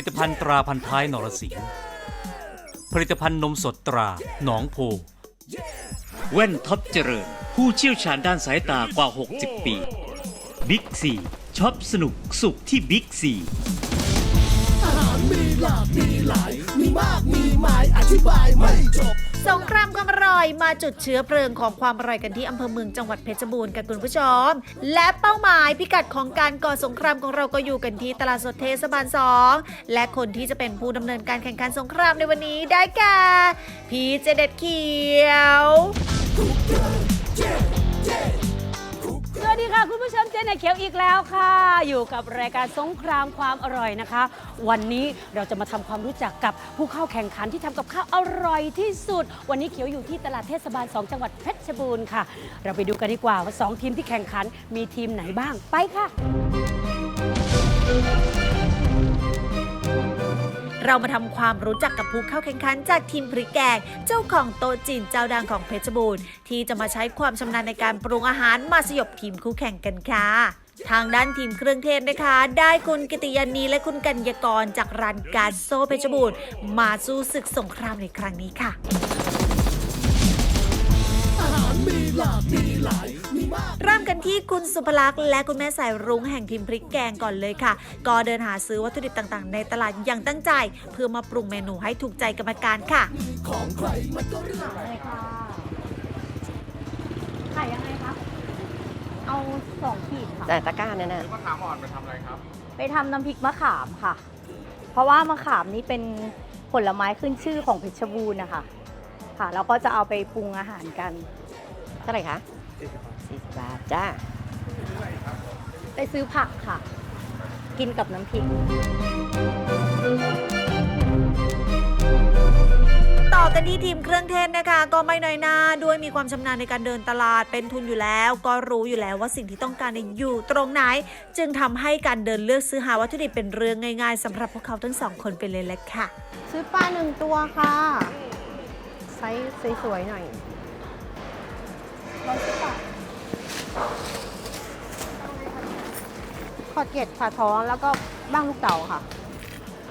ลิตภัณฑ์ตราพันท้ายนรสิงห์ผลิตภัณฑ์นมสดตราหนองโพ แว่นท็อปเจริญ ผู้เชี่ยวชาญด้านสายตากว่า 60 ปีบิ๊กซีช็อปสนุกสุขที่บิ๊กซีอาหารมีหลากมีหลาย มีมากมีหมายอธิบายไม่จบ สงครามความอร่อยมาจุดเชื้อเพลิงของความอร่อยกันที่อำเภอเมืองจังหวัดเพชรบูรณ์กันคุณผู้ชม และเป้าหมายพิกัดของการก่อสงครามของเราก็อยู่กันที่ตลาดสดเทศบาลสองและคนที่จะเป็นผู้ดำเนินการแข่งขันสงครามในวันนี้ได้แก่พีเจเด็ดเขียว yeah. ค่ะคุณผู้ชมเจนในเขียวอีกแล้วค่ะ อยู่กับรายการสงครามความอร่อยนะคะ วันนี้เราจะมาทำความรู้จักกับผู้เข้าแข่งขันที่ทำกับข้าวอร่อยที่สุด วันนี้เขียวอยู่ที่ตลาดเทศบาล 2 จังหวัดเพชรบูรณ์ค่ะ เราไปดูกันดีกว่าว่า 2 ทีมที่แข่งขันมีทีมไหนบ้างไปค่ะ เรามาทำความรู้จักกับผู้เข้าแข่งขันจากทีมพริกแกง เจ้าของโต๊ะจีนเจ้าดังของเพชรบูรณ์ที่จะมาใช้ความชำนาญในการปรุงอาหารมาสยบทีมคู่แข่งกันค่ะทางด้านทีมเครื่องเทศนะคะ ได้คุณกิติยานีและคุณกัญญากรจากร้านกาโซเพชรบูรณ์มาสู้ศึกสงครามในครั้งนี้ค่ะอาหารมีหลากมี เริ่มกันที่คุณสุภลักษณ์และคุณแม่สายรุ้งแห่งทีมพริกแกงก่อนเลยค่ะ ก็เดินหาซื้อวัตถุดิบต่างๆ ในตลาดอย่างตั้งใจ เพื่อมาปรุงเมนูให้ถูกใจกรรมการค่ะ ของใครมันก็เรื่องอะไรค่ะขายยังไงคะ เอาสองขีดค่ะ แต่ตะกร้านั่นน่ะไปทำน้ำพริกมะขามค่ะ เพราะว่ามะขามนี้เป็นผลไม้ขึ้นชื่อของเพชรบูรณ์นะคะ ค่ะแล้วก็จะเอาไปปรุงอาหารกัน เท่าไหร่คะ40 บาทจ้าไปซื้อผักค่ะ กินกับน้ำพริก ต่อกันที่ทีมเครื่องเทศนะคะ ก็ไม่น้อยหน้าด้วยมีความชำนาญในการเดินตลาดเป็นทุนอยู่แล้ว ก็รู้อยู่แล้วว่าสิ่งที่ต้องการเนี่ยอยู่ตรงไหน จึงทำให้การเดินเลือกซื้อหาวัตถุดิบเป็นเรื่องง่ายๆสำหรับพวกเขาทั้งสองคนไปเลยแหละค่ะ ซื้อปลาหนึ่งตัวค่ะ ไซส์สวยๆหน่อย ขอดเกล็ดผ่าท้องแล้วก็บ้างลูกเต๋าค่ะ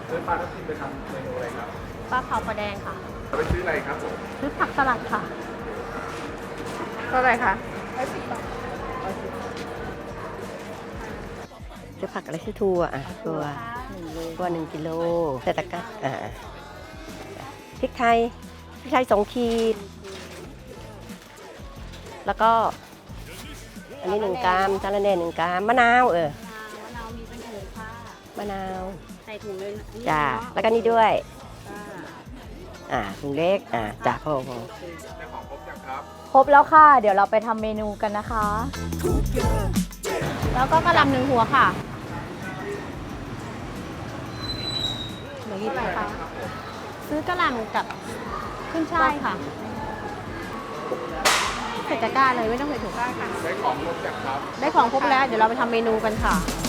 ซื้อปลาทับทิมไปทำเมนูอะไรครับปลาเผาปลาแดงค่ะไปซื้ออะไรครับผมซื้อผักสลัดค่ะเท่าไหร่คะซื้อผักอะไรซื้อถั่วอะตัวตัวหนึ่งกิโลใส่ตะกร้าอ่าพริกไทยพริกไทยสองขีด แล้วก็ อันนี้หนึ่งกรัมจาระเน่หนึ่งกรัมมะนาวเออ มะนาวใส่ถุงเลยนี่จ้าเนะแล้วก็นี่ด้วย จ้าอ่าถุงเล็กอ่าจ้าพ่อพ่อครบแล้วค่ะ เดี๋ยวเราไปทำเมนูกันนะคะ แล้วก็กระหลำหนึ่งหัวค่ะหนูหยิบไปค่ะซื้อกระหลำกับขึ้นช่ายค่ะใส่ตะกร้าเลยไม่ต้องใส่ถุงได้ค่ะ ได้ของครบครับได้ของครบแล้วเดี๋ยวเราไปทำเมนูกันค่ะอาห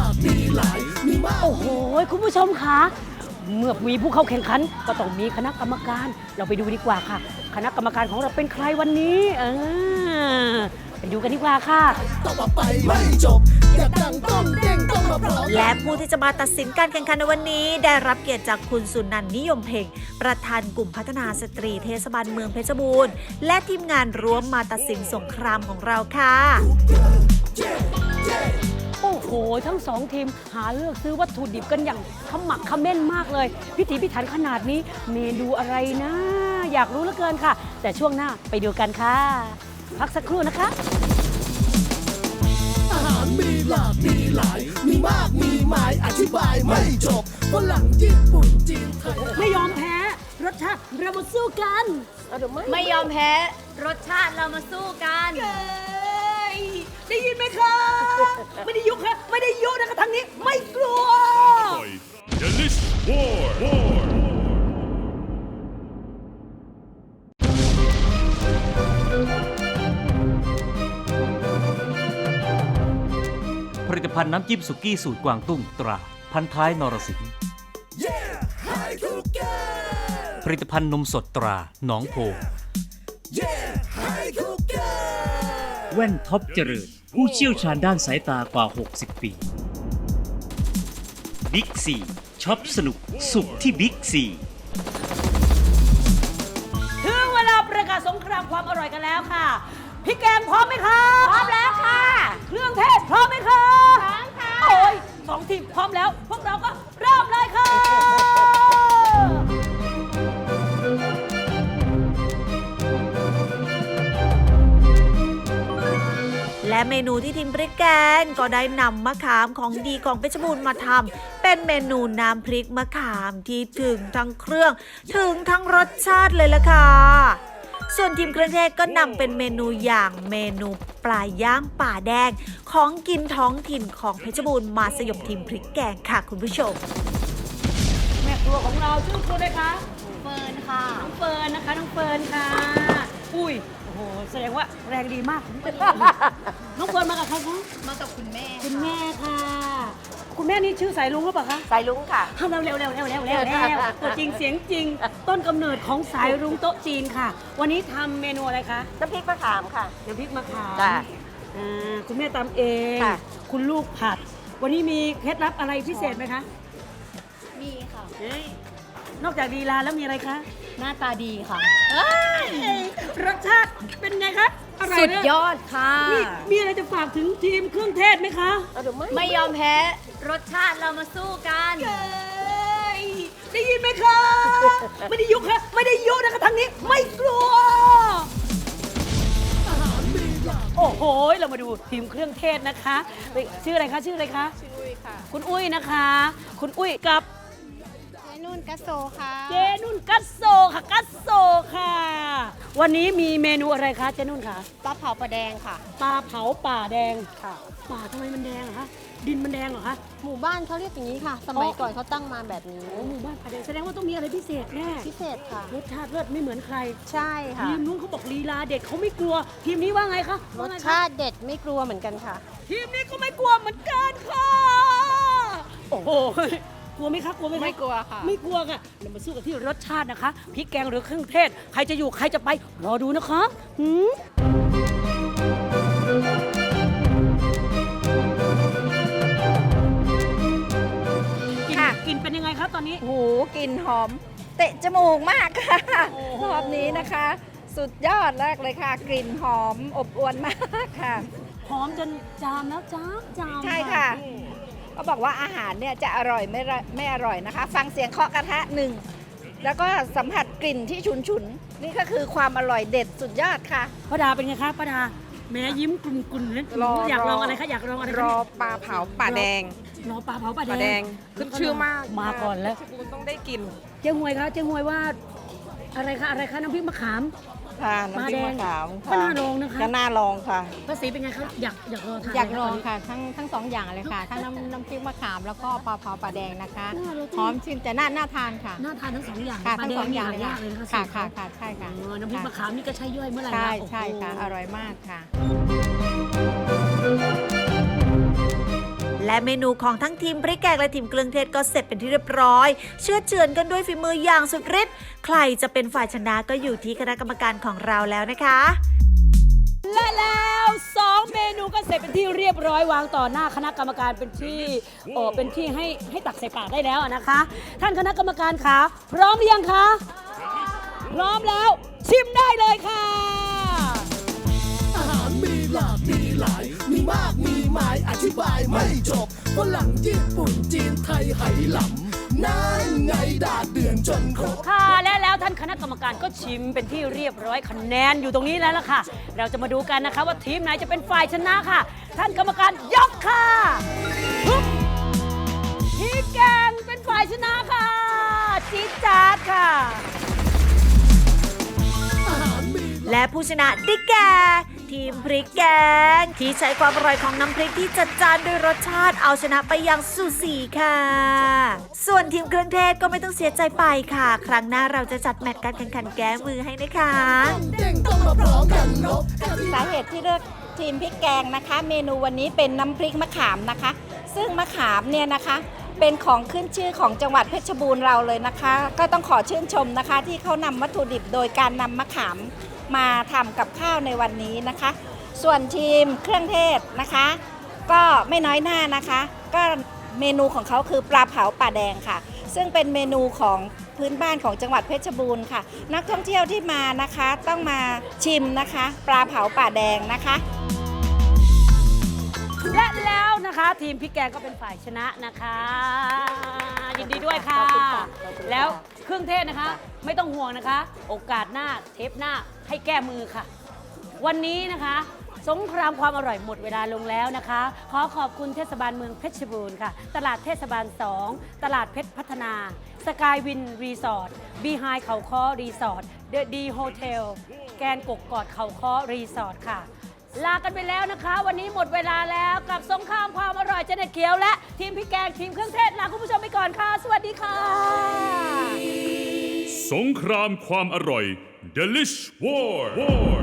ารมีหลากมีหลายมีมาก โอ้โหคุณผู้ชมคะเมื่อมีผู้เข้าแข่งขันก็ต้องมีคณะกรรมการ เราไปดูดีกว่าค่ะ คณะกรรมการของเราเป็นใครวันนี้ เออไปดูกันดีกว่าค่ะ ต่อไปไม่จบอยากดังต้องเด้งต้องมาพร้อมและผู้ที่จะมาตัดสินการแข่งขันในวันนี้ ได้รับเกียรติจากคุณสุนันท์นิยมเพ่งประธานกลุ่มพัฒนาสตรีเทศบาลเมืองเพชรบูรณ์ และทีมงานร่วมมาตัดสินสงครามของเราค่ะโอ้โหทั้งสองทีมหาเลือกซื้อวัตถุดิบกันอย่างขมักเขม้นมากเลย พิถีพิถันขนาดนี้เมนูอะไรนะ อยากรู้เหลือเกินค่ะ แต่ช่วงหน้าไปดูกันค่ะ พักสักครู่นะคะ อาหารมีหลากมีหลาย มีมากมีหมายอธิบายไม่จบฝรั่งญี่ปุ่นจีนไทยไม่ยอมแพ้ รสชาติเรามาสู้กัน ไม่ยอมแพ้ รสชาติเรามาสู้กันเอ้ย ได้ยินไหมคะไม่ได้ยุค่ะไม่ได้ยุนะคะทางนี้ไม่กลัว Delish War. War. ผลิตภัณฑ์น้ำจิ้มสุกี้สูตรกวางตุ้งตรา พันท้ายนรสิงห์ผลิตภัณฑ์นมสดตราหนองโพ แว่นท็อปเจริญ ผู้เชี่ยวชาญด้านสายตากว่า 60 ปีบิ๊กซีช็อปสนุกสุขที่บิ๊กซีถึงเวลาประกาศสงครามความอร่อยกันแล้วค่ะพี่แกงพร้อมไหมคะพร้อมแล้วค่ะ เครื่องเทศพร้อมไหมคะพร้อมค่ะโอ้ยสองทีมพร้อมแล้ว พวกเราก็เริ่มเลยค่ะ เมนูที่ทีมพริกแกงก็ได้นำมะขามของดีของเพชรบูรณ์มาทำเป็นเมนูน้ำพริกมะขามที่ถึงทั้งเครื่อง ถึงทั้งรสชาติเลยล่ะค่ะส่วนทีมเครื่องเทศก็นำเป็นเมนูอย่างเมนูปลาย่างป่าแดง ของกินท้องถิ่นของเพชรบูรณ์มาสยบทีมพริกแกงค่ะคุณผู้ชม แม่ครัวของเราชื่อคุณเลยคะเฟิร์นค่ะน้องเฟิร์นนะคะน้องเฟิร์นค่ะ อุ้ย โอ้โห แสดงว่าแรงดีมาก น้องเฟิร์นมากับใครคะมากับคุณแม่คุณแม่ค่ะ คุณแม่นี่ชื่อสายลุงหรือเปล่าคะ สายลุงค่ะทำเร็วเร็วเร็วเร็วเร็วเร็วเร็วตัวจริงเสียงจริง ต้นกำเนิดของสายรุ้งโต๊ะจีนค่ะ วันนี้ทำเมนูอะไรคะ น้ำพริกมะขามค่ะ น้ำพริกมะขามจ้ะอ่าคุณแม่ตำเอง ค่ะ คุณลูกผัด วันนี้มีเคล็ดลับอะไรพิเศษไหมคะ มีค่ะเอ้ย นอกจากดีลาแล้วมีอะไรคะหน้าตาดีค่ะรสชาติเป็นไงคะอร่อยสุดไหมยอดค่ะ นี่มีอะไรจะฝากถึงทีมเครื่องเทศไหมคะเอาเดี๋ยวไม่ไม่ยอมแพ้ รสชาติเรามาสู้กันเอ้ยได้ยินไหมคะ ไม่ได้ยุค่ะ ไม่ได้ยุนะคะทางนี้ ไม่กลัว โอ้โห เรามาดูทีมเครื่องเทศนะคะเฮ้ยชื่ออะไรคะ ชื่ออะไรคะ ชื่ออุ้ยค่ะ คุณอุ้ยนะคะ คุณอุ้ยกับเจ นุ่นกัสโซค่ะ เจนุ่นกัสโซค่ะกัสโซค่ะ วันนี้มีเมนูอะไรคะเจนุ่นคะปลาเผาปลาแดงค่ะ ปลาเผาป่าแดงค่ะ ป่าทำไมมันแดงอะคะดินมันแดงเหรอคะ หมู่บ้านเขาเรียกอย่างนี้ค่ะ สมัยก่อนเขาตั้งมาแบบนี้ โอ้หมู่บ้านป่าแดงแสดงว่าต้องมีอะไรพิเศษแน่พิเศษค่ะ รสชาติเลิศไม่เหมือนใครใช่ค่ะ ทีมนู้นเขาบอกลีลาเด็ดเขาไม่กลัว ทีมนี้ว่าไงคะรว่าสไงคะชาติเด็ดไม่กลัวเหมือนกันค่ะ ทีมนี้ก็ไม่กลัวเหมือนกันค่ะ โอ้โห กลัวไหมคะกลัวไหมคะไม่กลัวค่ะ ไม่กลัวค่ะเรามาสู้กันที่รสชาตินะคะพริกแกงหรือเครื่องเทศ ใครจะอยู่ใครจะไปรอดูนะคะหืมกินค่ะกินเป็นยังไงครับตอนนี้ โอ้โหกลิ่นหอม เตะจมูกมากค่ะโอ้โห รอบนี้นะคะ สุดยอดแรกเลยค่ะ กลิ่นหอมอบอวลมากค่ะ หอมจนจามแล้วจ้ามจามใช่ค่ะ ก็บอกว่าอาหารเนี่ยจะอร่อยไม่ร่อยไม่อร่อยนะคะ ฟังเสียงเคาะกระทะหนึ่งแล้วก็สัมผัสกลิ่นที่ฉุนฉุนๆนี่ก็คือความอร่อยเด็ดสุดยอดค่ะป้าดาเป็นไงคะป้าดาแม้ยิ้มกลุ่มๆนั้นรออยากลองรอออะไรคะอยากลองอะไรคะรอเนี่ยปลาเผาป่าแดงรอปลาเผาปลาป่าแดแดงงขึ้นชื่อมากมาก่อนแล้วเพชรบูรณ์ต้องได้กินเจ๊หวยคะเจ๊หวยว่าอะไรคะอะไรคะน้ำพริกมะขาม ค่ะปลาน้ำพริแดกงมะขามก็น่าลองนะคะ ก็น่าลองค่ะ ภาษีเป็นไงคะอยากอยากลองทานอยากลองไหมค่ะทั้งทั้งสองอย่างเลยค่ะ ทั้งน้ำน้ำพริกมะขามแล้วก็ปลาเผาปลาแดงนะคะน่ารู้หอมชื่นแต่น่าน่าทานค่ะ น่าทานทั้งสองอย่างค่ะปลาทั้งแดสองงนี่อย่างหาเลยยาค่ะกเลยนะคะค่ะสูตรค่ะเขาค่ะใช่ค่ะ เออน้ำพริกมะขามนี่ก็ใช้ย่อยเมื่อไหร่ใช่นะโอ้โห ใช่ค่ะ อร่อยมากค่ะ และเมนูของทั้งทีมพริกแกงและทีมเครื่องเทศก็เสร็จเป็นที่เรียบร้อย เชื่อเจือนกันด้วยฝีมืออย่างสุดฤทธิ์ใครจะเป็นฝ่ายชนะก็อยู่ที่คณะกรรมการของเราแล้วนะคะและแล้วสองเมนูก็เสร็จเป็นที่เรียบร้อยวางต่อหน้าคณะกรรมการเป็นที่เออเป็นที่ให้ให้ตักใส่ปากได้แล้วนะคะ ท่านคณะกรรมการคะพร้อมหรือยังคะ พร้อมแล้วชิมได้เลยค่ะ ธิบายไม่จบฝรั่งญี่ปุ่นจีนไทยไหหลำนั่นไงดาดเดือนจนครบ ค่ะและแล้วท่านคณะกรรมการก็ชิมเป็นที่เรียบร้อยคะแนนอยู่ตรงนี้แล้วล่ะค่ะ เราจะมาดูกันนะคะว่าทีมไหนจะเป็นฝ่ายชนะค่ะ ท่านกรรมการยกค่ะฮึบทีมแกงเป็นฝ่ายชนะค่ะจี๊ดจ๊าดค่ะ และผู้ชนะได้แก่ ทีมพริกแกง ที่ใช้ความอร่อยของน้ำพริกที่จัดจานด้วยรสชาติเอาชนะไปอย่างสูสีค่ะ ส่วนทีมเครื่องเทศก็ไม่ต้องเสียใจไปค่ะ ครั้งหน้าเราจะจัดแมตช์การแข่งขันแก้มือให้นะคะเด้งต้องมาพร้อมกันนสาเหตุที่เลือกทีมพริกแกงนะคะ เมนูวันนี้เป็นน้ำพริกมะขามนะคะ ซึ่งมะขามเนี่ยนะคะเป็นของขึ้นชื่อของจังหวัดเพชรบูรณ์เราเลยนะคะ ก็ต้องขอชื่นชมนะคะ ที่เขานำวัตถุดิบโดยการนำมะขาม มาทำกับข้าวในวันนี้นะคะ ส่วนทีมเครื่องเทศนะคะ ก็ไม่น้อยหน้านะคะ ก็เมนูของเขาคือปลาเผาป่าแดงค่ะ ซึ่งเป็นเมนูของพื้นบ้านของจังหวัดเพชรบูรณ์ค่ะ นักท่องเที่ยวที่มานะคะ ต้องมาชิมนะคะ ปลาเผาป่าแดงนะคะและแล้วนะคะทีมพี่แกงก็เป็นฝ่ายชนะนะคะยินดีด้วยค่ะ แล้วเครื่องเทศนะคะ ไม่ต้องห่วงนะคะ โอกาสหน้าเทปหน้า ให้แก้มือค่ะ วันนี้นะคะ สงครามความอร่อยหมดเวลาลงแล้วนะคะ ขอขอบคุณเทศบาลเมืองเพชรบูรณ์ค่ะ ตลาดเทศบาล 2 ตลาดเพชรพัฒนาสกายวินรีสอร์ทบีไฮเขาค้อรีสอร์ทเดอะดีโฮเทลแกนกกกอดเขาค้อรีสอร์ทค่ะ ลากันไปแล้วนะคะ วันนี้หมดเวลาแล้วกับสงครามความอร่อยเจเน็ตเขียวและทีมพี่แกงทีมเครื่องเทศลาคุณผู้ชมไปก่อนค่ะ สวัสดีค่ะ งครามความอร่อย Delish War War